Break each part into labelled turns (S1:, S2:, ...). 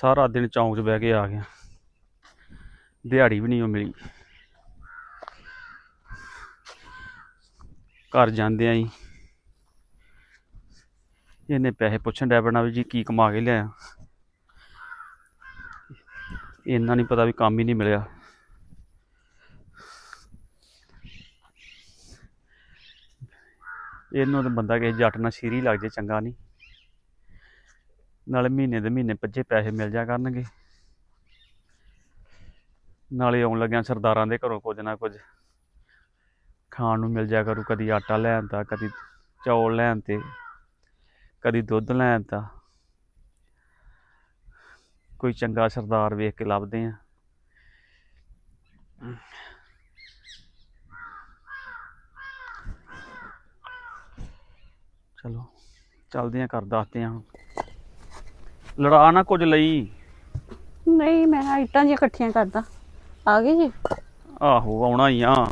S1: ਸਾਰਾ ਦਿਨ ਚੌਂਕ 'ਚ ਬਹਿ ਕੇ ਆ ਗਿਆ। ਦਿਹਾੜੀ ਵੀ ਨਹੀਂ ਉਹ ਮਿਲੀ। ਘਰ ਜਾਂਦਿਆਂ ਹੀ ਇਹਨੇ ਪੈਸੇ ਪੁੱਛਣ ਡੈ ਪੈਣਾ ਵੀ ਜੀ ਕੀ ਕਮਾ ਕੇ ਲਿਆਇਆ। ਇਹਨਾਂ ਨਹੀਂ ਪਤਾ ਵੀ ਕੰਮ ਹੀ ਨਹੀਂ ਮਿਲਿਆ। ਇਹਨੂੰ ਤਾਂ ਬੰਦਾ ਕਿਸੇ ਜੱਟ ਨਾਲ ਸ਼ੀਰੀ ਲੱਗ ਜੇ ਚੰਗਾ ਨਹੀਂ। ਨਾਲੇ ਮਹੀਨੇ ਦੇ ਮਹੀਨੇ ਪੱਜੇ ਪੈਸੇ ਮਿਲ ਜਾ ਕਰਨਗੇ। ਨਾਲੇ ਆਉਣ ਲੱਗਿਆ ਸਰਦਾਰਾਂ ਦੇ ਘਰੋਂ ਕੁਝ ਨਾ ਕੁਝ ਖਾਣ ਨੂੰ ਮਿਲ ਜਾ ਕਰੂ, ਕਦੀ ਆਟਾ ਲੈਣ ਤਾ, ਕਦੀ ਚੌਲ ਲੈਣ ਤੇ, ਕਦੀ ਦੁੱਧ ਲੈਣ ਤਾ। ਕੋਈ ਚੰਗਾ ਸਰਦਾਰ ਵੇਖ ਕੇ ਲੱਭਦੇ ਆ। ਚਲੋ, ਚੱਲਦੇ ਆ ਕਰ ਦੱਸਦੇ ਆ ਲੜਾ ਨਾ ਕੁਝ ਲਈ।
S2: ਨਹੀਂ ਮੈਂ ਇੱਟਾਂ ਜਿਹੀਆਂ ਇਕੱਠੀਆਂ ਕਰਦਾ। ਆ ਗਏ ਜੀ?
S1: ਆਹੋ ਆਉਣਾ ਹੀ ਆ।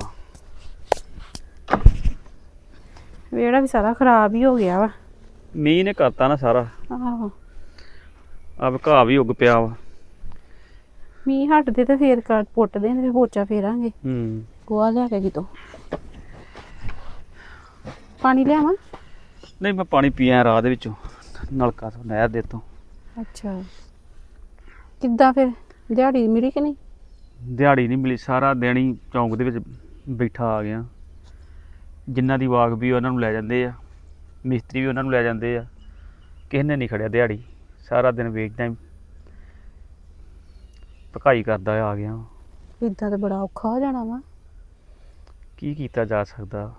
S2: ਵਿਹੜਾ ਵੀ ਸਾਰਾ ਖਰਾਬ ਹੀ ਹੋ ਗਿਆ ਵਾ।
S1: ਮੀਂਹ ਨੇ ਕਰਤਾ ਨਾ ਸਾਰਾ।
S2: ਆਹੋ।
S1: ਘਾਹ ਵੀ ਉੱਗ ਪਿਆ ਵਾ।
S2: ਮੀਂਹ ਹਟਦੇ ਤੇ ਫੇਰ ਕਰ ਪੁੱਟਦੇ ਨੇ ਫਿਰ ਪੋਚਾ ਫੇਰਾਂਗੇ।
S1: ਹੂੰ।
S2: ਗੋਆ ਲਿਆ ਕੇ ਕਿਤੋਂ? ਪਾਣੀ ਲਿਆਵਾਂ?
S1: ਨਹੀਂ ਮੈਂ ਪਾਣੀ ਪੀਆ ਰਾਹ ਦੇ ਵਿੱਚੋਂ। ਨਲਕਾ ਤੋਂ ਨਹਿਰ ਦੇ ਤੋਂ।
S2: ਅੱਛਾ। ਕਿੱਦਾਂ ਫਿਰ? ਦਿਹਾੜੀ ਮਿਲੀ ਕਿ ਨਹੀਂ?
S1: ਦਿਹਾੜੀ ਨਹੀਂ ਮਿਲੀ ਸਾਰਾ ਦਿਨ ਹੀ ਚੌਂਕ ਦੇ ਵਿੱਚ ਬੈਠਾ ਆ ਗਿਆ। ਜਿਨ੍ਹਾਂ ਦੀ ਵਾਕ ਵੀ ਉਹਨਾਂ ਨੂੰ ਲੈ ਜਾਂਦੇ ਆ ਮਿਸਤਰੀ ਵੀ ਉਹਨਾਂ ਨੂੰ ਲੈ ਜਾਂਦੇ ਆ। ਕਿਸੇ ਨੇ ਨਹੀਂ ਖੜਿਆ ਦਿਹਾੜੀ। ਸਾਰਾ ਦਿਨ ਵੇਚਦਾ ਹੀ ਭਕਾਈ ਕਰਦਾ ਆ ਗਿਆ।
S2: ਇਦਾਂ ਤੇ ਬੜਾ ਔਖਾ ਹੋ ਜਾਣਾ ਵਾ।
S1: ਕੀ ਕੀਤਾ ਜਾ ਸਕਦਾ?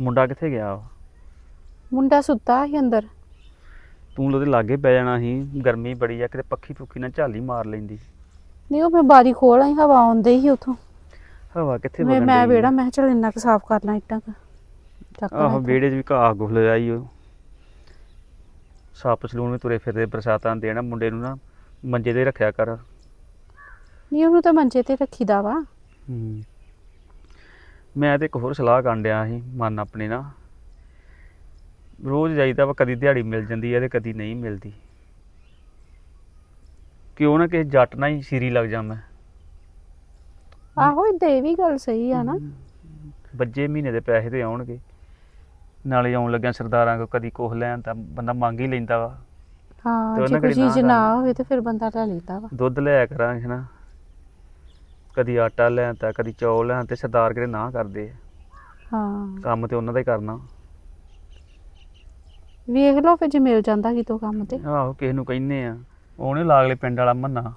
S1: ਮੁੰਡਾ ਕਿੱਥੇ ਗਿਆ?
S2: ਮੁੰਡਾ ਸੁੱਤਾ ਸੀ ਅੰਦਰ।
S1: ਤੂੰ ਉਹਦੇ ਲਾਗੇ ਪੈ ਜਾਣਾ ਸੀ ਗਰਮੀ ਬੜੀ ਆ ਕਿਤੇ ਪੱਖੀ ਪੁੱਖੀ ਨਾਲ ਝਾਲੀ ਮਾਰ ਲੈਂਦੀ।
S2: ਨਹੀਂ ਉਹ ਮੈਂ ਬਾਰੀ ਖੋਲ ਆਈ ਹਵਾ ਆਉਂਦੀ ਸੀ ਉਥੋਂ।
S1: ਹਵਾ ਕਿੱਥੇ
S2: ਮੈਂ
S1: ਵਗਣ
S2: ਮੈਂ? ਵਿਹੜਾ ਮੈਂ ਚੱਲ ਇੰਨਾ ਕੁ ਸਾਫ਼ ਕਰ ਲਾਂ ਇੱਟਾਂ। ਚੱਕ
S1: ਆਹੋ। ਵਿਹੜੇ 'ਚ ਵੀ ਘਾਹ ਗੁੱਲ ਆਈ ਉਹ। ਸੱਪ ਸਲੂਨ ਵੀ ਤੁਰੇ ਫਿਰਦੇ ਬਰਸਾਤਾਂ ਦੇਣਾ ਮੁੰਡੇ ਨੂੰ ਨਾ ਮੰਜੇ ਤੇ ਰੱਖਿਆ ਕਰ।
S2: ਨਹੀਂ ਉਹਨੂੰ ਤਾਂ ਮੰਜੇ ਤੇ ਰੱਖੀਦਾ ਵਾ।
S1: ਹੂੰ। ਮੈਂ ਤੇ ਇੱਕ ਹੋਰ ਸਲਾਹ ਕਰਨ ਡਿਆ ਸੀ ਮਨ ਆਪਣੇ ਨਾਲ। ਰੋਜ਼ ਜਾਈਦਾ ਵਾ ਕਦੀ ਦਿਹਾੜੀ ਮਿਲ ਜਾਂਦੀ ਹੈ ਤੇ ਕਦੀ ਨਹੀਂ ਮਿਲਦੀ। ਕਿਉਂ ਨਾ ਕਿਸੇ ਜੱਟ ਨਾਲ ਹੀ ਸੀਰੀ ਲੱਗ ਜਾ ਮੈਂ।
S2: ਆਹੋ ਇਦਾਂ ਇਹ ਵੀ ਗੱਲ ਸਹੀ ਆ ਨਾ।
S1: ਬੱਜੇ ਮਹੀਨੇ ਦੇ ਪੈਸੇ ਤੇ ਆਉਣਗੇ। ਨਾਲੇ ਆਉਣ ਲੱਗਿਆ ਸਰਦਾਰਾਂ ਕੋ ਕਦੀ ਕੁਛ ਲੈਣ ਤਾਂ ਬੰਦਾ ਮੰਗ ਹੀ ਲੈਂਦਾ ਵਾ। ਤੇ
S2: ਹਾਂ ਜੇ
S1: ਉਹਨਾਂ
S2: ਕੋਈ
S1: ਕਿਹੜੀ
S2: ਚੀਜ਼ ਨਾ। ਹੋਵੇ ਤੇ ਫਿਰ ਬੰਦਾ ਲੈ ਲੈਂਦਾ ਵਾ।
S1: ਦੁੱਧ ਲਿਆ ਕਰਾਂਗੇ ਨਾ। ਕਦੀ ਆਟਾ ਲੈਣ ਤਾਂ ਕਦੀ ਚੌਲ ਲੈਣ ਤੇ ਸਰਦਾਰ ਕਿਹੜੇ ਨਾ ਕਰਦੇ ਆ।
S2: ਹਾਂ।
S1: ਕੰਮ ਤੇ ਉਹਨਾਂ ਦਾ ਹੀ ਕਰਨਾ।
S2: ਵੇਖ ਲਓ ਫਿਰ ਜੇ ਮਿਲ ਜਾਂਦਾ ਕਿਤੋਂ ਕੰਮ ਤੇ।
S1: ਆਹੋ ਕਿਸੇ ਨੂੰ ਕਹਿੰਨੇ ਆ। ਉਹਨੇ ਲਾਗਲੇ ਪਿੰਡ ਵਾਲਾ ਮੰਨਾ।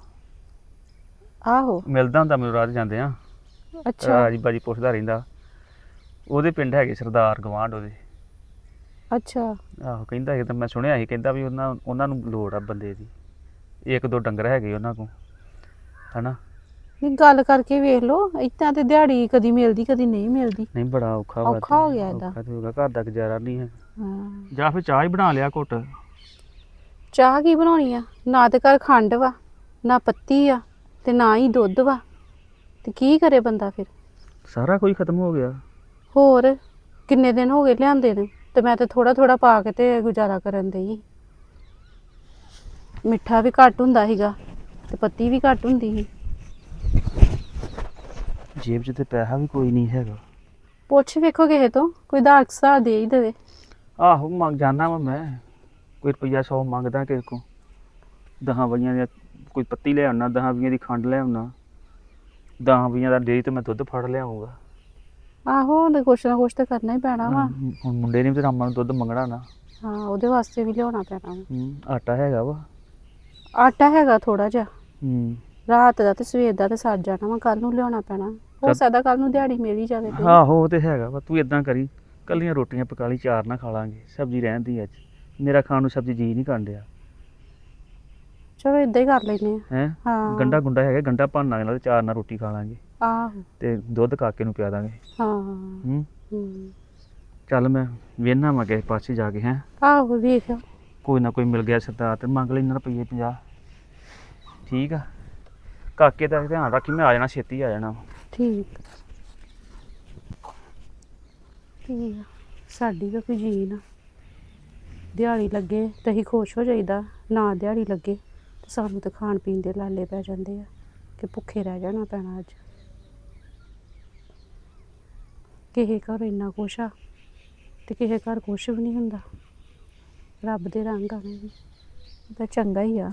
S2: ਆਹੋ।
S1: ਮਿਲਦਾ ਹੁੰਦਾ ਮੈਨੂੰ ਰਾਤ ਜਾਂਦੇ ਆ।
S2: ਅੱਛਾ।
S1: ਰਾਜੀ ਬਾਜੀ ਪੁੱਛਦਾ ਰਹਿੰਦਾ। ਉਹਦੇ ਪਿੰਡ ਹੈਗੇ ਸਰਦਾਰ ਗਵਾਂਢ ਉਹਦੇ।
S2: ਅੱਛਾ।
S1: ਆਹੋ ਕਹਿੰਦਾ ਸੀ ਤਾਂ ਮੈਂ ਸੁਣਿਆ ਸੀ ਕਹਿੰਦਾ ਵੀ ਉਹਨਾਂ ਉਹਨਾਂ ਨੂੰ ਲੋੜ ਆ ਬੰਦੇ ਦੀ। ਇੱਕ ਦੋ ਡੰਗਰ ਹੈਗੇ ਉਹਨਾਂ ਕੋਲ ਹਨਾ?
S2: ਨਹੀਂ ਗੱਲ ਕਰਕੇ ਵੇਖ ਲਓ ਇੱਦਾਂ ਤੇ ਦਿਹਾੜੀ ਕਦੀ ਮਿਲਦੀ ਕਦੀ ਨਹੀਂ ਮਿਲਦੀ।
S1: ਨਹੀਂ ਬੜਾ ਔਖਾ
S2: ਔਖਾ ਹੋ ਗਿਆ ਏਦਾਂ।
S1: ਔਖਾ ਤੇ ਹੋ ਗਿਆ ਘਰ ਦਾ ਗੁਜ਼ਾਰਾ ਨਹੀਂ ਹੈ।
S2: ਹਾਂ।
S1: ਜਾਂ ਫਿਰ ਚਾਹ ਹੀ ਬਣਾ ਲਿਆ ਘੁੱਟ।
S2: ਚਾਹ ਕੀ ਬਣਾਉਣੀ ਆ? ਨਾ ਤੇ ਘਰ ਖੰਡ ਵਾ ਨਾ ਪੱਤੀ ਆ ਤੇ ਨਾ ਹੀ ਦੁੱਧ ਵਾ। ਤੇ ਕੀ ਕਰੇ ਬੰਦਾ ਫਿਰ?
S1: ਸਾਰਾ ਕੁਝ ਖਤਮ ਹੋ ਗਿਆ।
S2: ਹੋਰ ਕਿੰਨੇ ਦਿਨ ਹੋ ਗਏ ਲਿਆਂਦੇ ਨੇ? ਤੇ ਮੈਂ ਤੇ ਥੋੜਾ ਥੋੜਾ ਪਾ ਕੇ ਤੇ ਗੁਜ਼ਾਰਾ ਕਰਨ ਦੇਈ ਮਿੱਠਾ ਵੀ ਘੱਟ ਹੁੰਦਾ ਸੀਗਾ ਤੇ ਪੱਤੀ ਵੀ ਘੱਟ ਹੁੰਦੀ ਸੀ।
S1: ਜੇਬ 'ਚ ਤੇ ਪੈਸਾ ਵੀ ਕੋਈ ਨਹੀਂ ਹੈਗਾ।
S2: ਪੁੱਛ ਵੇਖੋ ਕਿਸੇ ਤੋਂ ਕੋਈ ਸਾ ਦੇ ਹੀ ਦੇਵੇ।
S1: ਆਹੋ ਮੰਗ ਜਾਣਾ ਵਾ ਮੈਂ। ਕੋਈ ਰੁਪਈਆ 100 ਮੰਗਦਾ ਕਿਸੇ ਕੋ ਦਹਾਂ ਵਈਆਂ ਦੀ ਕੋਈ ਪੱਤੀ ਲੈ ਆਉਣਾ ਦਹਾਂ ਵਈਆਂ ਦੀ ਖੰਡ ਲੈ ਆਉਣਾ ਦਹਾਂ ਵਈਆਂ ਦਾ ਡੇਰੀ ਤੇ ਮੈਂ ਦੁੱਧ ਫੜ ਲਿਆਉਂਗਾ
S2: ਆਹੋ ਉਹਨੇ ਕੁਛ ਨਾ ਕੁਛ ਤਾਂ ਕਰਨਾ ਹੀ ਪੈਣਾ ਵਾ।
S1: ਹੁਣ ਮੁੰਡੇ ਨੇ ਵੀ ਤੇ ਰਾਮਾਂ ਨੂੰ ਦੁੱਧ ਮੰਗਣਾ ਨਾ।
S2: ਹਾਂ ਉਹਦੇ ਵਾਸਤੇ ਵੀ ਲਿਆਉਣਾ ਪੈਣਾ ਵਾ।
S1: ਹੂੰ, ਆਟਾ ਹੈਗਾ ਵਾ।
S2: ਆਟਾ ਹੈਗਾ ਥੋੜਾ ਜਿਹਾ।
S1: ਹੂੰ
S2: ਰਾਤ ਦਾ ਤੇ ਸਵੇਰ ਦਾ ਤੇ ਸਰ ਜਾਣਾ ਵਾ ਕੱਲ ਨੂੰ ਲਿਆਉਣਾ ਪੈਣਾ। ਹੋ
S1: ਚੱਲ।
S2: ਸਕਦਾ ਕੱਲ ਨੂੰ ਦਿਹਾੜੀ ਮਿਲ ਹੀ ਜਾਵੇ ਕੋਈ।
S1: ਆਹੋ ਉਹ ਤੇ ਹੈਗਾ ਵਾ ਤੂੰ ਇਦਾਂ ਕਰੀ। ਕੱਲੀਆਂ ਰੋਟੀਆਂ ਪਕਾ ਲਈ ਚਾਰ ਨਾ ਖਾ ਲਾਂਗੇ ਸਬਜ਼ੀ ਰਹਿੰਦੀ ਅੱਜ। ਮੇਰਾ ਖਾਣ ਨੂੰ ਸਬਜ਼ੀ ਜੀ ਨਹੀਂ ਕਾਂਡਿਆ
S2: ਚਲੋ ਇਦਾਂ ਹੀ ਕਰ ਲੈਨੇ ਆ।
S1: ਹੈ?
S2: ਹਾਂ।
S1: ਗੰਡਾ ਗੁੰਡਾ ਹੈਗਾ ਗੰਡਾ ਭੰਨ ਨਾਲ ਚਾਰ ਨਾਲ ਰੋਟੀ ਖਾ ਲਾਂਗੇ।
S2: ਆਹੋ।
S1: ਤੇ ਦੁੱਧ ਕਾਕੇ ਨੂੰ ਪਿਆ ਦਾਂਗੇ।
S2: ਹਾਂ।
S1: ਹੂੰ?
S2: ਹੂੰ।
S1: ਚੱਲ ਮੈਂ ਵੇਨਾ ਮੈਂ ਕਿਸੇ ਪਾਸੇ ਜਾ ਕੇ ਹੈ?
S2: ਆਹੋ ਵੇਖ।
S1: ਕੋਈ ਨਾ ਕੋਈ ਮਿਲ ਗਿਆ ਸਰਦਾਰ ਤੇ ਮੰਗ ਲੈਣਾ ਰੁਪਈਏ 50 ਠੀਕ ਆ। ਕਾਕੇ ਦਾ ਧਿਆਨ ਰੱਖੀ ਮੈਂ ਆ ਜਾਣਾ ਛੇਤੀ ਆ ਜਾਣਾ।
S2: ਠੀਕ। ਠੀਕ ਆ। ਸਾਡੀ ਤਾਂ ਕੋਈ ਜੀ ਨਾ। ਦਿਹਾੜੀ ਲੱਗੇ ਤੇ ਅਸੀਂ ਖੁਸ਼ ਹੋ ਜਾਈਦਾ। ਨਾ ਦਿਹਾੜੀ ਲੱਗੇ ਤੇ ਸਾਨੂੰ ਤਾਂ ਖਾਣ ਪੀਣ ਦੇ ਲਾਲੇ ਪੈ ਜਾਂਦੇ ਆ ਕਿ ਭੁੱਖੇ ਰਹਿ ਜਾਣਾ ਪੈਣਾ ਅੱਜ। ਕਿਸੇ ਘਰ ਇੰਨਾ ਕੁਛ ਆ ਤੇ ਕਿਸੇ ਘਰ ਕੁਛ ਵੀ ਨਹੀਂ ਹੁੰਦਾ। ਰੱਬ ਦੇ ਰੰਗ ਆ ਵੀ। ਤਾਂ ਚੰਗਾ ਹੀ ਆ।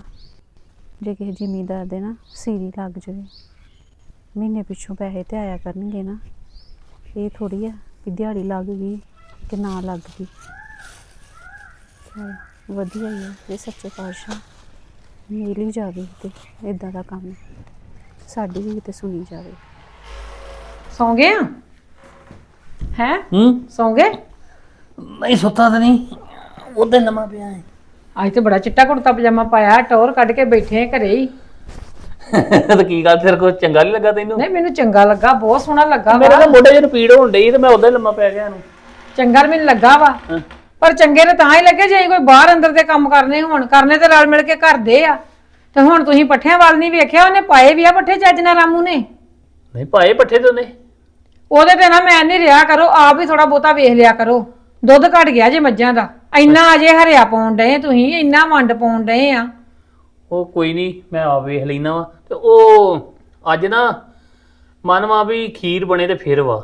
S2: ਜੇ ਕਿਸੇ ਜ਼ਿਮੀਂਦਾਰ ਦੇ ਨਾ ਸੀਰੀ ਲੱਗ ਜਾਵੇ, ਮਹੀਨੇ ਪਿੱਛੋਂ ਪੈਸੇ ਤੇ ਆਇਆ ਕਰਨਗੇ ਨਾ। ਇਹ ਥੋੜੀ ਆ ਕਿ ਦਿਹਾੜੀ ਲੱਗ ਗਈ ਕਿ ਨਾ ਲੱਗ ਗਈ। ਚੱਲ ਵਧੀਆ ਹੀ ਆ ਇਹ ਸੱਚੇ ਪਾਤਸ਼ਾਹ। ਮਿਲ ਹੀ ਜਾਵੇ ਤੇ ਇਦਾਂ ਦਾ ਕੰਮ। ਸਾਡੀ ਵੀ ਤੇ ਸੁਣੀ ਜਾਵੇ।
S3: ਸੌਂ ਗਏ ਆ? ਹੈ?
S4: ਹੂੰ।
S3: ਸੌਂ ਗਏ?
S4: ਨਹੀਂ ਸੁੱਤਾ ਤਾਂ ਨਹੀਂ। ਉਹਦੇ ਨਵਾਂ ਪਿਆ ਹੈ।
S3: ਅੱਜ ਤੇ ਬੜਾ ਚਿੱਟਾ ਕੁੜਤਾ ਪਜਾਮਾ ਪਾਇਆ ਟੌਰ ਕੱਢ ਕੇ ਬੈਠੇ ਆ ਘਰੇ ਹੀ।
S4: ਤੇ ਕੀ ਗੱਲ ਫਿਰ ਕੋਈ ਚੰਗਾ ਨਹੀਂ ਲੱਗਾ ਤੈਨੂੰ?
S3: ਨਹੀਂ ਮੈਨੂੰ ਚੰਗਾ ਲੱਗਾ ਬਹੁਤ ਸੋਹਣਾ ਲੱਗਾ
S4: ਮੇਰੇ
S3: ਵਾ।
S4: ਤਾਂ ਮੋਢੇ 'ਚ ਪੀੜ ਹੋਣ ਡਈ ਤੇ ਮੈਂ ਉਦਾਂ ਹੀ ਲੰਮਾ ਪੈ ਗਿਆ ਇਹਨੂੰ।
S3: ਚੰਗਾ ਤਾਂ ਮੈਨੂੰ ਲੱਗਾ ਵਾ।
S4: ਹਾਂ।
S3: ਪਰ ਚੰਗੇ ਤੇ ਤਾਂ ਹੀ ਲੱਗੇ ਜੇ ਕੋਈ ਬਾਹਰ ਅੰਦਰ ਦੇ ਕੰਮ ਕਰਨੇ ਹੋਣ। ਕਰਨੇ ਤੇ ਰਲ ਮਿਲ ਕੇ ਕਰਦੇ ਆ। ਤੇ ਹੁਣ ਤੁਸੀਂ ਪੱਠਿਆਂ ਵੱਲ ਨਹੀਂ ਵੇਖਿਆ ਉਹਨੇ ਪਾਏ ਵੀ ਆ ਪੱਠੇ ਚੱਜ ਨਾਲ ਰਾਮੂ ਨੇ?
S4: ਨਹੀਂ ਪਾਏ ਪੱਠੇ ਤੇ ਉਹਨੇ।
S3: ਉਹਦੇ ਤੇ ਨਾ ਮੈਂ ਨਹੀਂ ਰਿਹਾ ਕਰੋ ਆਪ ਵੀ ਥੋੜਾ ਬਹੁਤਾ ਵੇਖ ਲਿਆ ਕਰੋ। ਦੁੱਧ ਘਟ ਗਿਆ ਜੇ ਮੱਝਾਂ ਦਾ। ਇੰਨਾ ਅਜੇ ਹਰਿਆ ਪਾਉਣ ਡਏ ਤੁਸੀਂ ਇੰਨਾ ਵੰਡ ਪਾਉਣ ਡਏ ਆ।
S4: ਉਹ ਕੋਈ ਨਹੀਂ ਮੈਂ ਆ ਵੇਖ ਲੈਣਾ ਵਾ। ਤੇ ਉਹ ਅੱਜ ਨਾ ਮਨਵਾ ਵੀ ਖੀਰ ਬਣੇ ਤੇ ਫਿਰ ਵਾ।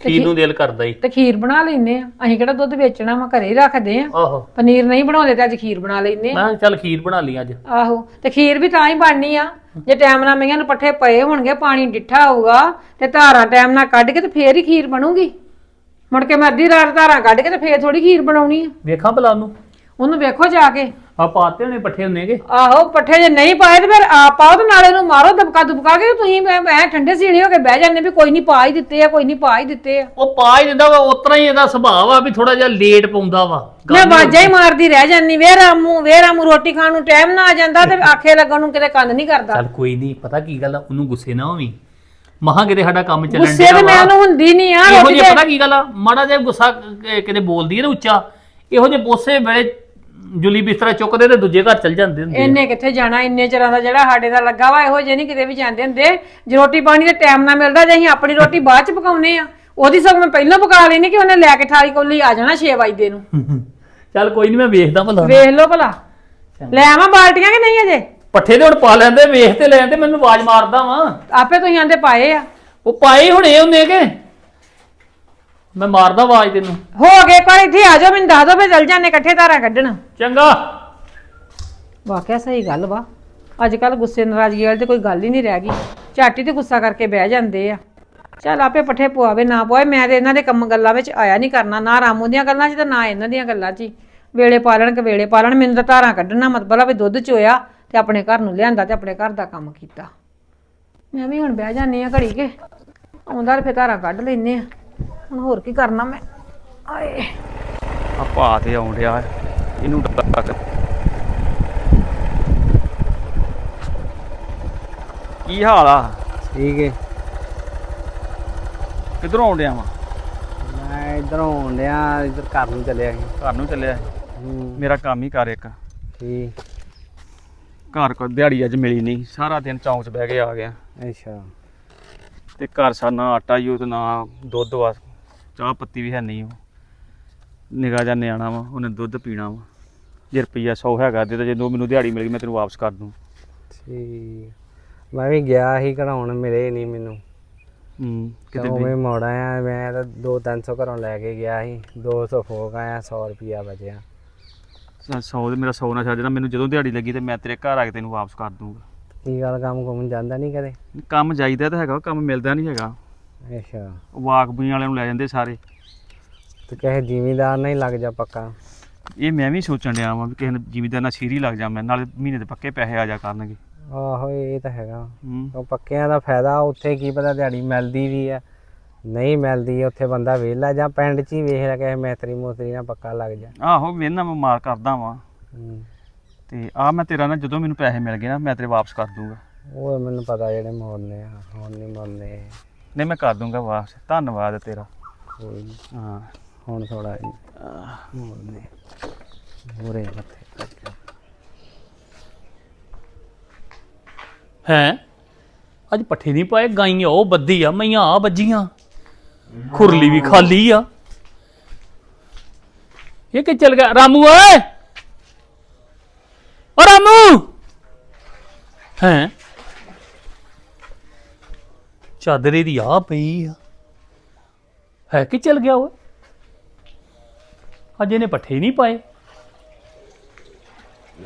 S4: ਖੀਰ ਨੂੰ ਦਿਲ ਕਰਦਾ ਹੀ
S3: ਤੇ ਖੀਰ ਬਣਾ ਲੈਨੇ ਆ। ਅਸੀਂ ਕਿਹੜਾ ਦੁੱਧ ਵੇਚਣਾ ਵਾ ਘਰੇ ਹੀ ਰੱਖਦੇ ਆ।
S4: ਆਹੋ।
S3: ਪਨੀਰ ਨਹੀਂ ਬਣਾਉਂਦੇ ਤੇ ਅੱਜ ਖੀਰ ਬਣਾ ਲੈਨੇ
S4: ਮੈਂ
S3: ਆ
S4: ਕਿਹਾ ਚੱਲ ਖੀਰ ਬਣਾ ਲਈ ਅੱਜ।
S3: ਆਹੋ। ਤੇ ਖੀਰ ਵੀ ਤਾਂ ਹੀ ਬਣਨੀ ਆ। ਜੇ ਟਾਈਮ ਨਾਲ ਮਈਆਂ ਨੂੰ ਪੱਠੇ ਪਏ ਹੋਣਗੇ ਪਾਣੀ ਡਿੱਠਾ ਹੋਊਗਾ ਤੇ ਧਾਰਾਂ ਟਾਈਮ ਨਾਲ ਕੱਢ ਕੇ ਤੇ ਫੇਰ ਹੀ ਖੀਰ ਬਣੂਗੀ। ਮੁੜ ਕੇ ਮੈਂ ਅੱਧੀ ਰਾਤ ਧਾਰਾਂ ਕੱਢ ਕੇ ਤੇ ਫੇਰ ਥੋੜੀ ਖੀਰ ਬਣਾਉਣੀ ਆ।
S4: ਵੇਖਾਂ ਭਲਾ ਉਹਨੂੰ
S3: ਉਹਨੂੰ ਵੇਖੋ ਜਾ ਕੇ।
S4: ਆ ਪਾਤੇ ਹੋਣੇ ਪੱਠੇ ਹੁੰਨੇਗੇ
S3: ਆਹੋ ਪੱਠੇ ਜੇ ਨਹੀਂ ਪਾਏ ਤੇ ਫਿਰ ਆਪ ਪਾਓ ਤੇ ਨਾਲੇ ਨੂੰ ਮਾਰੋ ਦਬਕਾ ਦੁਬਕਾ ਕੇ ਤੁਸੀਂ ਐ ਠੰਡੇ ਸੀਣੇ ਹੋ ਕੇ ਬਹਿ ਜਾਂਦੇ ਵੀ ਕੋਈ ਨਹੀਂ ਪਾ ਹੀ ਦਿੱਤੇ ਆ ਕੋਈ ਨਹੀਂ ਪਾ ਹੀ ਦਿੱਤੇ ਆ।
S4: ਉਹ ਪਾ ਹੀ ਦਿੰਦਾ ਵਾ ਉਤਰਾ ਹੀ ਇਹਦਾ ਸੁਭਾਅ ਆ ਵੀ ਥੋੜਾ ਜਿਹਾ ਲੇਟ ਪਾਉਂਦਾ ਵਾ।
S3: ਮੈਂ
S4: ਨੀ
S3: ਬਾਜਾ ਹੀ ਮਾਰਦੀ ਰਹਿ ਜਾਂਦੀ ਵੇ ਰਾਮੂ ਵੇ ਰਾਮੂ ਰੋਟੀ ਖਾਣ ਨੂੰ ਟਾਈਮ ਨਾ ਆ ਜਾਂਦਾ ਤੇ ਆਖੇ ਲੱਗਣ ਨੂੰ ਕਿਤੇ ਕੰਨ ਨਹੀਂ ਕਰਦਾ।
S4: ਚੱਲ ਕੋਈ ਨਹੀਂ ਪਤਾ ਕੀ ਗੱਲ ਆ ਉਹਨੂੰ ਗੁੱਸੇ ਨਾ ਹੋਵੀਂ। ਮਹਾ ਕਿਤੇ ਸਾਡਾ ਕੰਮ ਚੱਲਣ
S3: ਗੁੱਸੇ
S4: ਡਿਆ
S3: ਤੇ ਮੈਂ
S4: ਵਾ।
S3: ਉਹਨੂੰ ਹੁੰਦੀ ਨਹੀਂ ਆ
S4: ਇਹੋ
S3: ਰੋਟੀ ਤੇ-
S4: ਪਤਾ ਕੀ ਗੱਲ ਆ ਮਾੜਾ ਜਿਹਾ ਗੁੱਸਾ ਕਿਤੇ ਬੋਲਦੀ ਹੈ ਨਾ ਉੱਚਾ। ਇਹੋ ਜਿਹੇ ਬੋਸੇ ਵੇਲੇ ਜੁਲੀ ਬਿਸਤਰਾ ਚੁੱਕਦੇ ਤੇ ਦੂਜੇ ਘਰ ਚਲ ਜਾਂਦੇ ਹੁੰਦੇ ਆ।
S3: ਇੰਨੇ ਕਿੱਥੇ ਜਾਣਾ ਇੰਨੇ ਚਿਰਾਂ ਦਾ ਜਿਹੜਾ ਸਾਡੇ ਦਾ ਲੱਗਾ ਵਾ ਇਹੋ ਜਿਹੇ ਨਹੀਂ ਕਿਤੇ ਵੀ ਜਾਂਦੇ ਹੁੰਦੇ। ਜੇ ਰੋਟੀ ਪਾਣੀ ਦੇ ਟਾਈਮ ਨਾਲ ਮਿਲਦਾ ਜੇ ਅਸੀਂ ਆਪਣੀ ਰੋਟੀ ਬਾਅਦ ਚ ਪਕਾਉਨੇ ਆ। ਉਹਦੀ ਸਗੋਂ ਮੈਂ ਪਹਿਲਾਂ ਪਕਾ ਲੈਣੀ ਕਿ ਉਹਨੇ ਲੈ ਕੇ ਠਾਲੀ ਕੋਲੀ ਆ ਜਾਣਾ 6 ਵਜੇ ਨੂੰ।
S4: ਚੱਲ ਕੋਈ ਨਹੀਂ ਮੈਂ ਵੇਖਦਾ ਭਲਾ।
S3: ਵੇਖ ਲਓ ਭਲਾ। ਲੈ ਆਵਾਂ ਬਾਲਟੀਆਂ ਕਿ ਨਹੀਂ ਅਜੇ?
S4: ਪੱਠੇ ਤੇ ਹੁਣ ਪਾ ਲੈਂਦੇ ਵੇਖ ਤੇ ਲੈਂਦੇ ਮੈਨੂੰ ਆਵਾਜ਼ ਮਾਰਦਾ ਵਾਂ।
S3: ਆਪੇ ਤੁਸੀਂ ਆਂਦੇ ਪਾਏ ਆ।
S4: ਉਹ ਪਾਏ ਹੁਣੇ ਹੁੰਦੇ ਕਿ? ਮੈਂ ਮਾਰਦਾ ਆਵਾਜ਼ ਤੈਨੂੰ।
S3: ਹੋ ਗਏ ਪਰ ਇੱਥੇ ਆ ਜਾਓ ਮੈਨੂੰ ਦੱਸ ਦਿਓ ਫੇ ਚੱਲ ਜਾਂਦੇ ਇਕੱਠੇ ਧਾਰਾਂ ਕੱਢਣ।
S4: ਚੰਗਾ।
S3: ਵਾਕਿਆ ਸਹੀ ਗੱਲ ਵਾ। ਅੱਜ ਕੱਲ ਗੁੱਸੇ ਨਾਰਾਜ਼ਗੀ ਵਾਲੀ ਤੇ ਕੋਈ ਗੱਲ ਹੀ ਨਹੀਂ ਰਹਿ ਗਈ। ਝਾਟੀ ਤੇ ਗੁੱਸਾ ਕਰਕੇ ਬਹਿ ਜਾਂਦੇ ਆ। ਚੱਲ ਆਪੇ ਪੱਠੇ ਪਵਾਵੇ ਨਾ ਪਵਾਵੇ ਮੈਂ ਤੇ ਇਹਨਾਂ ਦੇ ਕੰਮ ਗੱਲਾਂ ਵਿੱਚ ਆਇਆ ਨਹੀਂ ਕਰਨਾ ਨਾ ਰਾਮੂ ਦੀਆਂ ਗੱਲਾਂ 'ਚ ਤੇ ਨਾ ਇਹਨਾਂ ਦੀਆਂ ਗੱਲਾਂ 'ਚ ਹੀ। ਵੇਲੇ ਪਾਲਣ ਕਿ ਵੇਲੇ ਪਾਲਣ ਮੈਨੂੰ ਤਾਂ ਧਾਰਾਂ ਕੱਢਣਾ ਮਤਲਬ ਵੀ ਦੁੱਧ ਚੋਇਆ ਤੇ ਆਪਣੇ ਘਰ ਨੂੰ ਲਿਆਂਦਾ ਤੇ ਆਪਣੇ ਘਰ ਦਾ ਕੰਮ ਕੀਤਾ। ਮੈਂ ਵੀ ਹੁਣ ਬਹਿ ਜਾਂਦੀ ਆ ਘੜੀ ਕੇ। ਆਉਂਦਾ ਤੇ ਫੇ ਧਾਰਾਂ ਕੱਢ ਲੈਨੇ ਆ। ਹੁਣ ਹੋਰ ਕੀ ਕਰਨਾ ਮੈਂ? ਆਏ।
S1: ਆ ਭਾ ਤੇ ਆਉਣ ਡਿਆ। ਇਹਨੂੰ ਡੱਕ ਕੀ ਹਾਲ ਆ?
S5: ਠੀਕ ਹੈ
S1: ਕਿੱਧਰੋਂ ਆਉਣ ਵਾ?
S5: ਮੈਂ ਇਧਰੋਂ ਆਉਣ ਡਿਆ ਇਧਰ ਘਰ ਨੂੰ ਚੱਲਿਆ ਸੀ।
S1: ਘਰ ਨੂੰ ਚੱਲਿਆ ਮੇਰਾ ਕੰਮ ਹੀ ਕਰ ਇੱਕ।
S5: ਠੀਕ।
S1: ਘਰ ਕੋ ਦਿਹਾੜੀ ਅੱਜ ਮਿਲੀ ਨਹੀਂ। ਸਾਰਾ ਦਿਨ ਚੌਂਕ 'ਚ ਬਹਿ ਕੇ ਆ ਗਿਆ।
S5: ਅੱਛਾ।
S1: ਤੇ ਘਰ ਸਾ ਨਾ ਆਟਾ ਹੀ ਉਹ ਤੇ ਨਾ ਦੁੱਧ ਵਾ ਚਾਹ ਪੱਤੀ ਵੀ ਹੈ ਨਹੀਂ। ਉਹ ਨਿਗਾਹ ਜਾਂ ਨਿਆਣਾ ਵਾ ਉਹਨੇ ਦੁੱਧ ਪੀਣਾ ਵਾ। ਜੇ ਰੁਪਈਆ 100 ਹੈਗਾ ਤੇ ਜਦੋਂ ਮੈਨੂੰ ਦਿਹਾੜੀ ਮਿਲ ਗਈ ਮੈਂ ਤੈਨੂੰ ਵਾਪਸ ਕਰ ਦੂੰ।
S5: ਠੀਕ। ਮੈਂ ਵੀ ਗਿਆ ਸੀ ਕਢਾਉਣ ਮਿਲੇ ਨਹੀਂ ਮੈਨੂੰ।
S1: ਹੂੰ
S5: ਕਿਤੇ ਮੈਂ ਮੋੜ ਆਇਆ ਮੈਂ ਤਾਂ 2-300 ਘਰੋਂ ਲੈ ਕੇ ਗਿਆ ਸੀ। 200 ਫੋਕ ਆਇਆ 100 ਰੁਪਿਆ ਬਚਿਆ।
S1: 100 ਤੇ ਮੇਰਾ 100 ਨਾ ਛੱਡ ਦੇਣਾ ਮੈਨੂੰ ਜਦੋਂ ਦਿਹਾੜੀ ਲੱਗੀ ਤੇ ਮੈਂ ਤੇਰੇ ਘਰ ਆ ਕੇ ਤੈਨੂੰ ਵਾਪਸ ਕਰ ਦੂੰਗਾ।
S5: ਕੀ ਗੱਲ ਕੰਮ ਕੁਮ ਜਾਂਦਾ ਨਹੀਂ ਕਦੇ?
S1: ਕੰਮ ਜਾਈਦਾ ਤਾਂ ਹੈਗਾ ਕੰਮ ਮਿਲਦਾ ਨਹੀਂ ਹੈਗਾ।
S5: ਅੱਛਾ।
S1: ਵਾਕ ਬੂਈਆਂ ਵਾਲਿਆਂ ਨੂੰ ਲੈ ਜਾਂਦੇ ਸਾਰੇ।
S5: ਤੇ ਕਿਸੇ ਜ਼ਿਮੀਦਾਰ ਨਾਲ ਹੀ ਲੱਗ ਜਾ ਪੱਕਾ।
S1: ਇਹ ਮੈਂ ਵੀ ਸੋਚਣ ਡਿਆ ਵਾਂ ਵੀ ਕਿਸੇ ਜ਼ਿਮੀਦਾਰ ਨਾਲ ਸ਼ੀਰੀ ਲੱਗ ਜਾ ਮੈਂ ਨਾਲੇ ਮਹੀਨੇ ਦੇ ਪੱਕੇ ਪੈਸੇ ਆ ਜਾ ਕਰਨਗੇ।
S5: ਆਹੋ ਇਹ ਤਾਂ ਹੈਗਾ।
S1: ਹੂੰ।
S5: ਉਹ ਪੱਕਿਆਂ ਦਾ ਫਾਇਦਾ ਉੱਥੇ ਕੀ ਪਤਾ ਦਿਹਾੜੀ ਮਿਲਦੀ ਵੀ ਆ ਨਹੀਂ ਮਿਲਦੀ ਉੱਥੇ ਬੰਦਾ ਵਿਹਲਾ ਜਾਂ ਪਿੰਡ 'ਚ ਹੀ ਵੇਖ ਲੈ ਕਿਸੇ ਮੈਤਰੀ ਮੋਤਰੀ ਨਾਲ ਪੱਕਾ ਲੱਗ ਜਾ।
S1: ਆਹੋ ਵੇਨਾ ਮੈਂ ਮਾਰ ਕਰਦਾ ਵਾਂ।
S5: ਹੂੰ।
S1: ਤੇ ਆ ਮੈਂ ਤੇਰਾ ਨਾ ਜਦੋਂ ਮੈਨੂੰ ਪੈਸੇ ਮਿਲ ਗਏ ਨਾ ਮੈਂ ਤੇਰੇ ਵਾਪਸ ਕਰ ਦੂੰਗਾ।
S5: ਉਹ ਮੈਨੂੰ ਪਤਾ ਜਿਹੜੇ ਮੋੜਨੇ ਆ ਹੁਣ ਨਹੀਂ ਮੋੜਨੇ।
S1: ਨਹੀਂ ਮੈਂ ਕਰ ਦੂੰਗਾ ਵਾਪਸ। ਧੰਨਵਾਦ ਤੇਰਾ।
S5: ਕੋਈ ਨੀ,
S1: ਹਾਂ।
S5: ਹੁਣ ਥੋੜਾ ਮੋੜਨੇ ਹੋਰੇ ਮੱਥੇ
S4: ਹੈ? ਅੱਜ ਪੱਠੇ ਨਹੀਂ ਪਾਏ ਗਾਈਆਂ ਉਹ ਬੱਦੀ ਆ ਮਈਆਂ ਆ ਬੱਜੀਆਂ ਖੁਰਲੀ ਵੀ ਖਾਲੀ ਆ। ਇਹ ਕਿ ਚੱਲ ਗਿਆ? ਰਾਮੂ ਓਏ! ਹੈ? ਚਾਦਰੇ ਦੀ ਆ ਪਈ ਆ। ਹੈ ਕਿ ਚਲ ਗਿਆ ਓਏ? ਅੱਜ ਇਹਨੇ ਪੱਠੇ ਨਹੀਂ ਪਾਏ।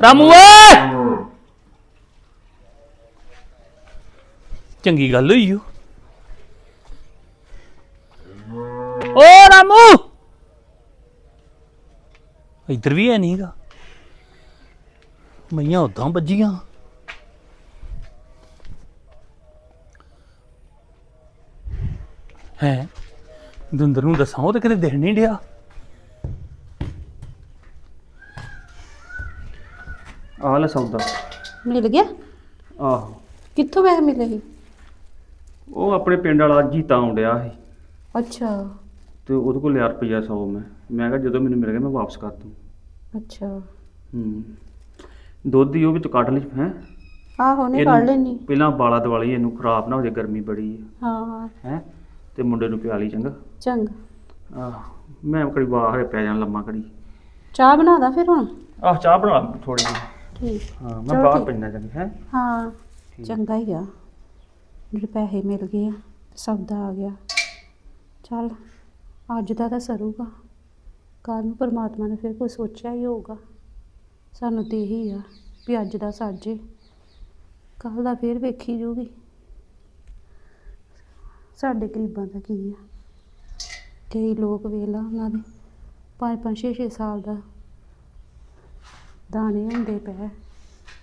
S4: ਰਾਮੂ ਓਏ! ਚੰਗੀ ਗੱਲ ਹੋਈ ਓ। ਓ ਰਾਮੂ! ਇੱਧਰ ਵੀ ਹੈ ਨਹੀਂਗਾ ਮਈਆਂ ਉਦਾਂ ਵੱਜੀਆਂ। ਹੈ। ਦੁੰਦਰ ਨੂੰ ਦੱਸਾਂ ਉਹ ਤੇ ਕਿਤੇ ਦਿਖ ਨਹੀਂ ਡਿਆ।
S1: ਆਹ ਲੈ ਸੌਦਾ।
S2: ਮਿਲ ਗਿਆ?
S1: ਆਹੋ।
S2: ਕਿੱਥੋਂ ਵੈਸੇ ਮਿਲੇ ਸੀ?
S1: ਉਹ ਆਪਣੇ ਪਿੰਡ ਵਾਲਾ ਜੀਤਾ ਆਉਂਦਿਆ ਸੀ।
S2: ਅੱਛਾ।
S1: ਤੇ ਉਹਦੇ ਕੋਲ ਲਿਆ ਰੁਪਈਆ 100 ਮੈਂ। ਮੈਂ ਕਿਹਾ ਜਦੋਂ ਮੈਨੂੰ ਮਿਲ ਗਿਆ ਮੈਂ ਵਾਪਸ ਕਰ ਦੂੰ।
S2: ਅੱਛਾ।
S1: ਹੂੰ। ਦੁੱਧ ਹੀ ਉਹ ਵਿੱਚ ਕੱਢ ਲਈ ਹੈ।
S2: ਆਹੋ ਨਹੀਂ ਕੱਢ ਲੈਣੀ।
S1: ਪਹਿਲਾਂ ਬਾਲਾ ਦਿਵਾਲੀ ਇਹਨੂੰ ਖਰਾਬ ਨਾ ਹੋ ਜਾਏ ਗਰਮੀ ਬੜੀ
S2: ਹਾਂ
S1: ਹੈ। ਹੈ? ਤੇ ਮੁੰਡੇ ਨੂੰ ਪਿਆ ਲਈ ਚੰਗਾ।
S2: ਚੰਗਾ।
S1: ਆਹ ਮੈਂ ਕੜੀ ਬਾਹਰ ਪੈ ਜਾਣ ਲੰਮਾ ਕੜੀ
S2: ਚਾਹ ਬਣਾ ਦਾਂ ਫਿਰ ਹੁਣ?
S1: ਆਹ ਚਾਹ ਬਣਾ ਥੋੜੀ ਜਿਹੀ।
S2: ਠੀਕ।
S1: ਹਾਂ ਮੈਂ
S2: ਚਲੋ
S1: ਬਾਹਰ
S2: ਠੀਕ।
S1: ਪੈਣਾ ਚੰਗਾ ਹੈ?
S2: ਹਾਂ ਚੰਗਾ ਹੀ ਆ। ਜਿਹੜੇ ਪੈਸੇ ਮਿਲ ਗਏ ਆ ਸੌਦਾ ਆ ਗਿਆ। ਚੱਲ ਅੱਜ ਦਾ ਤਾਂ ਸਰੂਗਾ। ਕੱਲ ਨੂੰ ਪਰਮਾਤਮਾ ਨੇ ਫਿਰ ਕੋਈ ਸੋਚਿਆ ਹੀ ਹੋਊਗਾ। ਸਾਨੂੰ ਤੇ ਇਹੀ ਆ ਵੀ ਅੱਜ ਦਾ ਸਾਜੇ। ਕੱਲ ਦਾ ਫਿਰ ਵੇਖੀ ਜੂਗੀ। ਸਾਡੇ ਗਰੀਬਾਂ ਦਾ ਕੀ ਆ? ਕਈ ਲੋਕ ਵੇਲਾ ਉਹਨਾਂ ਦੇ, ਪੰਜ ਪੰਜ, ਛੇ ਛੇ ਸਾਲ ਦਾ ਦਾਣੇ ਹੁੰਦੇ ਪਏ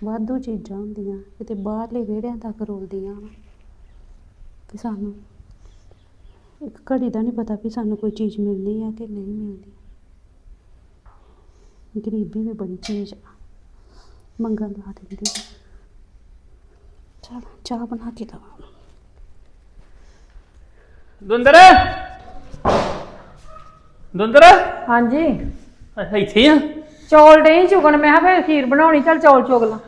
S2: ਵਾਧੂ ਚੀਜ਼ਾਂ ਹੁੰਦੀਆਂ, ਕਿਤੇ ਬਾਹਰਲੇ ਵਿਹੜਿਆਂ ਤੱਕ ਰੋਲਦੀਆਂ ਵਾਂ। ਕਿ ਸਾਨੂੰ ਇੱਕ ਘੜੀ ਦਾ ਨਹੀਂ ਪਤਾ ਵੀ ਸਾਨੂੰ ਕੋਈ ਚੀਜ਼ ਮਿਲਣੀ ਆ ਕਿ ਨਹੀਂ ਮਿਲਣੀ। ਗਰੀਬੀ ਵੀ ਬੜੀ ਚੀਜ਼ ਆ ਮੰਗਣ ਲਾ ਦਿੰਦੀ ਚਲ, ਚਾਹ ਬਣਾ ਕੇ ਦਵਾ।
S4: ਦੁੰਦਰ ਦੁੰਦਰ
S3: ਹਾਂਜੀ।
S4: ਅੱਛਾ ਇੱਥੇ ਆ।
S3: ਚੌਲ ਨਹੀਂ ਚੁਗਣ ਮੈਂ ਕਿਹਾ ਫਿਰ ਖੀਰ ਬਣਾਉਣੀ ਚੱਲ ਚੌਲ ਚੁਗ ਲਾਂ।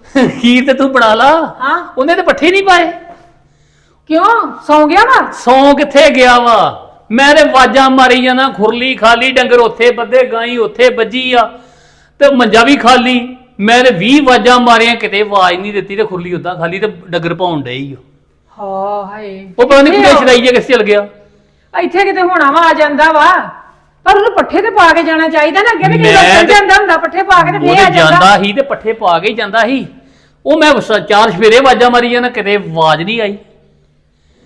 S4: ਖੀਰ ਤੇ ਤੂੰ ਬਣਾ ਲਾ।
S3: ਹਾਂ।
S4: ਉਹਨੇ ਤੇ ਪੱਠੇ ਨਹੀਂ ਪਾਏ।
S3: ਕਿਉਂ? ਸੌਂ ਗਿਆ ਵਾ?
S4: ਸੌ ਕਿੱਥੇ ਗਿਆ ਵਾ? ਮੈਂ ਤੇ ਵਾਜਾਂ ਮਾਰੀ ਜਾਣਾ ਖੁਰਲੀ ਖਾਲੀ ਡੰਗਰ ਉੱਥੇ ਬੱਧੇ ਗਾਈ ਉੱਥੇ ਵੱਜੀ ਆ। ਤੇ ਮੰਜਾ ਵੀ ਖਾਲੀ ਮੈਂ ਤੇ 20 ਵਾਜਾਂ ਮਾਰੀਆਂ ਕਿਤੇ ਆਵਾਜ਼ ਨਹੀਂ ਦਿੱਤੀ ਤੇ ਖੁਰਲੀ ਉਦਾਂ ਖਾਲੀ ਤੇ ਡੰਗਰ ਪਾਉਣ ਡਈ ਓ।
S3: ਹਾਂ ਹਾਏ
S4: ਉਹ ਪਤਾ ਨਹੀਂ
S3: ਕਿੱਥੇ?
S4: ਛੜਾਈ ਜੇ ਕਿਸ ਚਲ ਗਿਆ।
S3: ਇੱਥੇ ਕਿਤੇ ਹੋਣਾ ਵਾ ਆ ਜਾਂਦਾ ਵਾ। ਪਰ ਉਹਨੂੰ ਪੱਠੇ ਤੇ ਪਾ ਕੇ ਜਾਣਾ ਚਾਹੀਦਾ ਨਾ ਅੱਗੇ ਵੀ ਕਈ ਵਾਰ
S4: ਮੈਂ
S3: ਚੱਲ
S4: ਤੇ-
S3: ਜਾਂਦਾ ਹੁੰਦਾ ਪੱਠੇ ਪਾ ਕੇ ਤੇ
S4: ਉਹ
S3: ਫੇਰ ਆ ਜਾਂਦਾ।
S4: ਜਾਂਦਾ ਸੀ ਤੇ ਪੱਠੇ ਪਾ ਕੇ ਹੀ ਜਾਂਦਾ ਸੀ। ਉਹ ਮੈਂ ਚਾਰ ਸਵੇਰੇ ਵਾਜਾਂ ਮਾਰੀ ਜਾਣਾ ਕਿਤੇ ਆਵਾਜ਼ ਨਹੀਂ ਆਈ।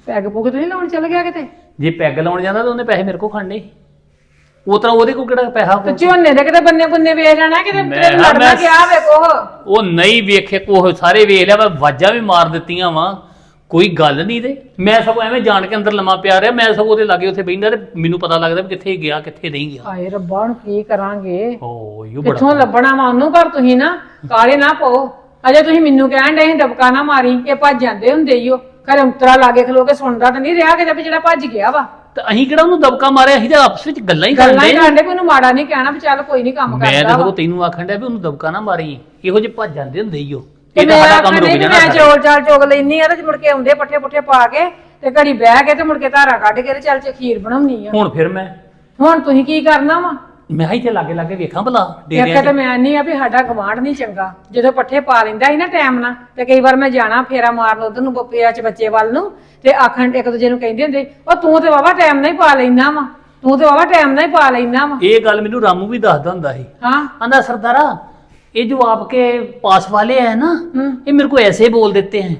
S3: ਪੈਗ ਪੁਗ ਤੇ ਨਹੀਂ ਲਾਉਣ ਚੱਲ ਗਿਆ ਕਿਤੇ?
S4: ਜੇ ਪੈਗ ਲਾਉਣ ਜਾਂਦਾ ਤਾਂ ਉਹਨੇ ਪੈਸੇ ਮੇਰੇ ਕੋਲ ਖੜਨੇ। ਉਹ ਤਾਂ ਉਹਦੇ ਕੋਲ ਕਿਹੜਾ ਪੈਸਾ
S3: ਤੇ
S4: ਹੋਊ?
S3: ਝੋਨੇ ਦੇ ਕਿਤੇ ਬੰਨੇ ਬੰਨੇ ਵੇਚ ਜਾਣਾ ਕਿਤੇ
S4: ਮੈਂ-
S3: ਤੇਰੇ ਲੜਨਾ
S4: ਮੈਂ-
S3: ਗਿਆ ਵੇ ਕੋਹ?
S4: ਉਹ ਨਹੀਂ ਵੇਖੇ ਕੋਹ ਸਾਰੇ ਵੇਖ ਲਿਆ ਮੈਂ ਵਾਜਾਂ ਵੀ ਮਾਰ ਦਿੱਤੀਆਂ ਵਾ। ਕੋਈ ਗੱਲ ਨਹੀਂ ਤੇ ਮੈਂ ਸਗੋਂ ਐਵੇਂ ਜਾਣ ਕੇ ਅੰਦਰ ਲੰਮਾ ਪਿਆ ਰਿਹਾ ਮੈਂ ਸਗੋਂ ਉਹਦੇ ਲਾਗੇ ਉੱਥੇ ਬੈਠਾ ਤੇ ਮੈਨੂੰ ਪਤਾ ਲੱਗਦਾ ਵੀ ਕਿੱਥੇ ਗਿਆ ਕਿੱਥੇ ਨਹੀਂ ਗਿਆ।
S3: ਹਾਏ ਰੱਬਾ ਹੁਣ ਕੀ ਕਰਾਂਗੇ?
S4: ਓ ਯੋ
S3: ਕਿੱਥੋਂ
S4: ਬੜਾ
S3: ਲੱਭਣਾ ਵਾ ਉਹਨੂੰ ਪਰ ਤੁਸੀਂ ਨਾ? ਕਾਲੇ ਨਾ ਪਾਓ। ਅਜੇ ਤੁਸੀਂ ਮੈਨੂੰ ਕਹਿਣ ਡਏ ਸੀ ਦਬਕਾ ਨਾ ਮਾਰੀ ਇਹ ਭੱਜ ਜਾਂਦੇ ਹੁੰਦੇ ਈ ਓ ਘਰੇ ਉਤਰਾ ਲਾਗੇ ਖਲੋ ਕੇ ਸੁਣਦਾ ਤਾਂ ਨਹੀਂ ਰਿਹਾ ਵੀ ਜਿਹੜਾ ਭੱਜ ਗਿਆ ਵਾ।
S4: ਤੇ ਅਸੀਂ ਕਿਹੜਾ ਉਹਨੂੰ ਦਬਕਾ ਮਾਰਿਆ? ਅਸੀਂ ਤਾਂ ਆਪਸ ਵਿੱਚ ਗੱਲਾਂ ਹੀ
S3: ਗੱਲਾਂ
S4: ਕਰਦੇ
S3: ਹੀ ਕਰਦੇ ਕੋਈ ਨੂੰ ਮਾੜਾ ਨਹੀਂ ਕਹਿਣਾ ਵੀ ਚੱਲ ਕੋਈ ਨਹੀਂ ਕੰਮ
S4: ਮੈਂ
S3: ਕਰਦਾ
S4: ਤਾਂ
S3: ਵਾ।
S4: ਸਗੋਂ ਤੈਨੂੰ ਆਖਣ ਡਿਆ ਵੀ ਉਹਨੂੰ ਦਬਕਾ ਨਾ ਮਾਰੀ। ਇਹੋ ਜਿਹੇ ਭੱਜ ਜਾਂਦੇ ਹੁੰਦੇ ਈ ਓ
S3: ਤੇ
S4: ਇਹ ਤਾਂ ਸਾਡਾ ਕੰਮ ਰੁਕ ਜਾਣਾ
S3: ਮੈਂ
S4: ਸਾਡਾ।
S3: ਚੋਲ ਚਾਲ ਚੋਗ ਲੈਣੀ ਆ ਤੇ ਮੁੜ ਕੇ ਆਉਂਦੇ ਪੱਠੇ ਪੁੱਠੇ ਪਾ ਕੇ ਤੇ ਘੜੀ ਬਹਿ ਕੇ ਤੇ ਮੁੜ ਕੇ ਧਾਰਾ ਕੱਢ ਕੇ ਤੇ ਚੱਲ ਚ ਖੀਰ ਬਣਾਉਣੀ ਆ।
S4: ਹੁਣ ਫਿਰ ਮੈਂ
S3: ਹੁਣ ਤੁਸੀਂ ਕੀ ਕਰਨਾ ਵਾ?
S4: ਮੈਂ ਕਿਹਾ ਇੱਥੇ ਲਾਗੇ ਲਾਗੇ ਵੇਖਾਂ ਭਲਾ ਡੇਰਿਆਂ
S3: ਇੱਕ
S4: 'ਚ।
S3: ਤਾਂ ਮੈਂ ਨਹੀਂ ਆ ਵੀ ਸਾਡਾ ਗਵਾਂਢ ਨਹੀਂ ਚੰਗਾ। ਜਦੋਂ ਪੱਠੇ ਪਾ ਲੈਂਦਾ ਸੀ ਨਾ ਟਾਈਮ ਨਾਲ ਤੇ ਕਈ ਵਾਰ ਮੈਂ ਜਾਣਾ ਫੇਰਾ ਮਾਰਨ ਉਧਰ ਨੂੰ ਬੱਪਿਆ ਚ ਬੱਚੇ ਵੱਲ ਨੂੰ ਤੇ ਆਖਣ ਇੱਕ ਦੂਜੇ ਨੂੰ ਕਹਿੰਦੇ ਹੁੰਦੇ ਉਹ ਤੂੰ ਤੇ ਵਾਵਾ ਟਾਈਮ ਨਾਲ ਹੀ ਪਾ ਲੈਣਾ ਵਾ। ਤੂੰ ਤੇ ਵਾਵਾ ਟਾਈਮ ਨਾਲ ਹੀ ਪਾ ਲੈਣਾ ਵਾ।
S4: ਇਹ ਗੱਲ ਮੈਨੂੰ ਰਾਮੂ ਵੀ ਦੱਸਦਾ ਹੁੰਦਾ ਸੀ।
S3: ਹਾਂ।
S4: ਆਂਦਾ ਸਰਦਾਰਾ ये जो आपके पास वाले हैं ना
S3: हम्म।
S4: ये मेरे को ऐसे बोल देते हैं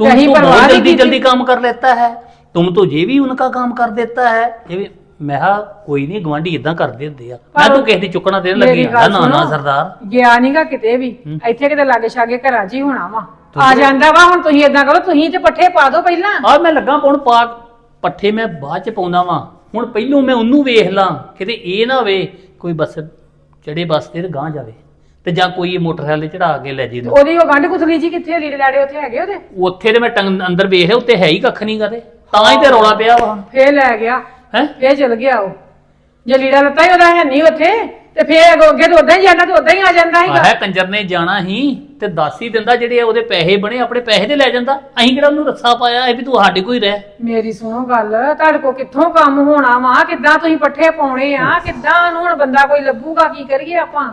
S4: तुम
S3: कहीं
S4: तो
S3: परवाह
S4: बहुत
S3: नहीं
S4: जल्दी
S3: की
S4: जल्दी काम कर लेता है तुम तो ये भी उनका काम कर देता है ये भी ਮੈਂ ਕਿਹਾ ਕੋਈ ਨਹੀਂ ਗਵਾਂਢੀ ਇਦਾਂ ਕਰਦੇ ਹੁੰਦੇ ਆ ਮੈਂ ਤੂੰ ਕਿਸੇ ਦੀ ਚੁੱਕਣਾ ਦੇਣ ਲੱਗੀ
S3: ਮੇਰੀ
S4: ਆ
S3: ਗੱਲ
S4: ਨਾ ਨਾ
S3: ਸੁਣੋ।
S4: ਸਰਦਾਰ
S3: ਗਿਆ ਨਹੀਂਗਾ ਕਿਤੇ ਵੀ ਇੱਥੇ ਕਿਤੇ ਲਾਗੇ ਛਾਗੇ ਘਰਾਂ 'ਚ ਹੀ ਹੋਣਾ ਵਾ ਆ ਜਾਂਦਾ ਵਾ ਹੁਣ ਤੁਸੀਂ ਇਦਾਂ ਕਰੋ ਤੁਸੀਂ ਤੇ ਪੱਠੇ ਪਾ ਦਿਓ ਪਹਿਲਾਂ
S4: ਆ ਮੈਂ ਲੱਗਾ ਪਾਉਣ ਪਾ ਪੱਠੇ ਮੈਂ ਬਾਅਦ ਚ ਪਾਉਂਦਾ ਵਾਂ ਹੁਣ ਪਹਿਲੋਂ ਮੈਂ ਉਹਨੂੰ ਵੇਖ ਲਾਂ ਕਿਤੇ ਇਹ ਨਾ ਹੋਵੇ ਕੋਈ ਬੱਸ ਚੜੇ ਬੱਸ ਤੇ ਗਾਂ ਜਾਵੇ ਤੇ ਜਾਂ ਕੋਈ ਇਹ ਮੋਟਰਸਾਈਕਲ ਤੇ ਚੜਾ ਕੇ ਲੈ ਜੇ ਇਹਨੂੰ।
S3: ਉਹਦੀ ਉਹ ਗੰਢ ਕੁਥਲੀ ਜੀ ਕਿੱਥੇ ਲੀੜੇ ਲਾੜੇ ਉੱਥੇ ਹੈਗੇ ਉਹਦੇ?
S4: ਉੱਥੇ ਤੇ ਮੈਂ ਟੰਗ ਅੰਦਰ ਵੇਖ ਰਿਹਾ ਉੱਤੇ ਹੈ ਹੀ ਕੱਖ ਨਹੀਂ ਕਦੇ ਤਾਂ। ਹੀ ਤੇ ਰੌਲਾ ਪਿਆ ਵਾ।
S3: ਫੇਰ ਲੈ ਗਿਆ।
S4: ਹੈ?
S3: ਫੇਰ ਚਲ ਗਿਆ ਉਹ। ਜੇ ਲੀੜਾ ਲੱਤਾ ਹੀ ਉਹਦਾ ਹੈ ਨਹੀਂ ਉੱਥੇ ਤੇ ਫੇਰ ਅੱਗੋਂ ਅੱਗੇ ਤੋਂ ਉਦਾਂ ਹੀ ਜਾਂਦਾ ਤੇ ਉਦਾਂ ਹੀ ਆ ਜਾਂਦਾ ਹੈਗਾ।
S4: ਆਹ ਕੰਜਰ ਨੇ ਜਾਣਾ ਹੀ ਤੇ ਦੱਸ ਹੀ ਦਿੰਦਾ ਜਿਹੜੇ ਉਹਦੇ ਪੈਸੇ ਬਣੇ ਆਪਣੇ ਪੈਸੇ ਤੇ ਲੈ ਜਾਂਦਾ। ਅਸੀਂ ਕਿਹੜਾ ਉਹਨੂੰ ਰੱਸਾ ਪਾਇਆ ਇਹ ਵੀ ਤੂੰ ਸਾਡੇ ਕੋਈ ਰਹਿ।
S3: ਮੇਰੀ ਸੁਣੋ ਗੱਲ ਤੁਹਾਡੇ ਕੋ ਕਿੱਥੋਂ ਕੰਮ ਹੋਣਾ ਵਾ? ਕਿੱਦਾਂ ਤੁਸੀਂ ਪੱਠੇ ਪਾਉਣੇ ਆ? ਕਿੱਦਾਂ ਨੂੰ ਹੁਣ ਬੰਦਾ ਕੋਈ ਲੱਭੂਗਾ ਕੀ ਕਰੀਏ ਆਪਾਂ?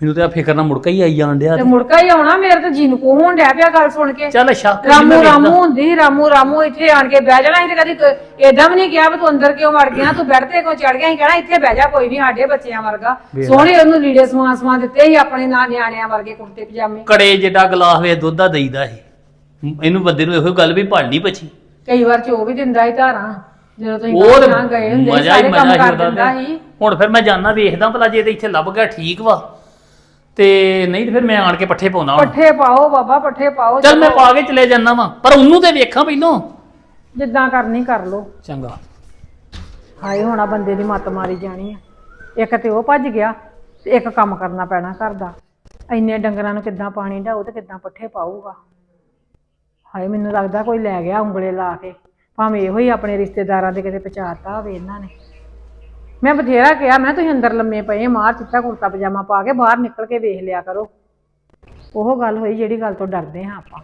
S4: ਮੈਨੂੰ ਤਾਂ ਫਿਕਰ ਨਾਲ ਮੁੜਕਾ ਹੀ ਆਈ ਜਾਣ ਡਿਆ
S3: ਤੇ ਮੁੜਕਾ ਹੀ ਆਉਣਾ ਮੇਰੇ ਤੇ ਜੀ ਨੂੰ ਕੋ ਹੋਣ ਡਿਆ ਪਿਆ ਗੱਲ ਸੁਣ ਕੇ।
S4: ਚੱਲ ਅੱਛਾ ਕੋਈ ਨੀ,
S3: ਰਾਮੂ
S4: ਵੇਖਦਾ।
S3: ਰਾਮੂ ਹੁੰਦੀ ਸੀ, ਰਾਮੂ ਰਾਮੂ ਇੱਥੇ ਆਣ ਕੇ ਬਹਿ ਜਾਣਾ ਸੀ ਤੇ ਕਦੀ ਏਦਾਂ ਵੀ ਨਹੀਂ ਕਿਹਾ ਵੀ ਤੂੰ ਅੰਦਰ ਕਿਉਂ ਵੜ ਗਿਆ ਤੂੰ ਬੈੱਡ ਤੇ ਕਿਉਂ ਚੜ ਗਿਆ ਸੀ ਕਹਿਣਾ ਇੱਥੇ ਬਹਿ ਜਾ ਕੋਈ ਨਹੀਂ ਸਾਡੇ ਬੱਚਿਆਂ ਵਰਗਾ। ਸੋਹਣੇ ਉਹਨੂੰ ਲੀੜੇ ਸਮਾਨ ਸਮਾਨ ਦਿੱਤੇ ਸੀ ਆਪਣੇ ਨਾਲ ਨਿਆਣਿਆਂ ਵਰਗੇ ਕੁੜਤੇ ਪਜਾਮੇ।
S4: ਕੜੇ ਜਿੱਡਾ ਗਲਾਸ ਵੇ ਦੁੱਧ ਦਾ ਦੇਈਦਾ ਇਹ ਇਹਨੂੰ ਬੰਦੇ ਨੂੰ ਇਹੋ ਗੱਲ ਵੀ ਭਾਲਣੀ ਪਛੀ।
S3: ਕਈ ਵਾਰ ਚੋ ਵੀ ਦਿੰਦਾ ਸੀ ਧਾਰਾਂ ਜਦੋਂ ਤੁਸੀਂ
S4: ਉਹ
S3: ਗਏ ਹੁੰਦੇ ਸੀ,
S4: ਮਜ਼ਾ ਹੀ
S3: ਸਾਰੇ ਕੰਮ
S4: ਮਜ਼ਾ
S3: ਕਰ
S4: ਹੀ ਉਹਦਾ
S3: ਦਿੰਦਾ
S4: ਤੇ।
S3: ਸੀ।
S4: ਹੁਣ ਫਿਰ ਮੈਂ ਜਾਣਾ ਵੇਖਦਾ ਭਲਾ ਜੇ ਤੇ ਇੱਥੇ ਲੱਭ ਗਿਆ ਠੀਕ ਵਾ। ਤੇ ਨਹੀਂ ਤੇ ਫਿਰ ਮੈਂ ਆਣ ਕੇ ਪੱਠੇ ਪਾਉਣਾ
S3: ਪੱਠੇ ਪਾਓ ਬਾਬਾ ਪੱਠੇ ਪਾਓ।
S4: ਚੱਲ ਮੈਂ ਪਾ ਕੇ ਚਲੇ ਜਾਣਾ ਵਾ ਪਰ ਉਹਨੂੰ ਤੇ ਵੇਖਾਂ ਪਹਿਲੋਂ।
S3: ਜਿੱਦਾਂ ਕਰਨੀ ਕਰ ਲੋ
S4: ਚੰਗਾ।
S3: ਹਾਏ ਹੋਣਾ ਬੰਦੇ ਦੀ ਮੱਤ ਮਾਰੀ ਜਾਣੀ ਆ। ਇੱਕ ਤੇ ਉਹ ਭੱਜ ਗਿਆ ਤੇ ਇੱਕ ਕੰਮ ਕਰਨਾ ਪੈਣਾ ਘਰ ਦਾ। ਇੰਨੇ ਡੰਗਰਾਂ ਨੂੰ ਕਿੱਦਾਂ ਪਾਣੀ ਢਾਊ ਤੇ ਕਿੱਦਾਂ ਪੱਠੇ ਪਾਊਗਾ? ਹਾਏ ਮੈਨੂੰ ਲੱਗਦਾ ਕੋਈ ਲੈ ਗਿਆ ਉਂਗਲੇ ਲਾ ਕੇ। ਭਾਵੇਂ ਇਹੋ ਹੀ ਆਪਣੇ ਰਿਸ਼ਤੇਦਾਰਾਂ ਦੇ ਕਿਤੇ ਪਹੁੰਚਾਤਾ ਹੋਵੇ ਇਹਨਾਂ ਨੇ। ਮੈਂ ਬਥੇਰਾ ਕਿਹਾ, ਮੈਂ ਤੁਸੀਂ ਅੰਦਰ ਲੰਮੇ ਪਏ ਮਾਰ ਚਿੱਟਾ ਕੁੜਤਾ ਪਜਾਮਾ ਪਾ ਕੇ ਬਾਹਰ ਨਿਕਲ ਕੇ ਵੇਖ ਲਿਆ ਕਰੋ। ਉਹ ਗੱਲ ਹੋਈ ਜਿਹੜੀ ਗੱਲ ਤੋਂ ਡਰਦੇ ਹਾਂ ਆਪਾਂ।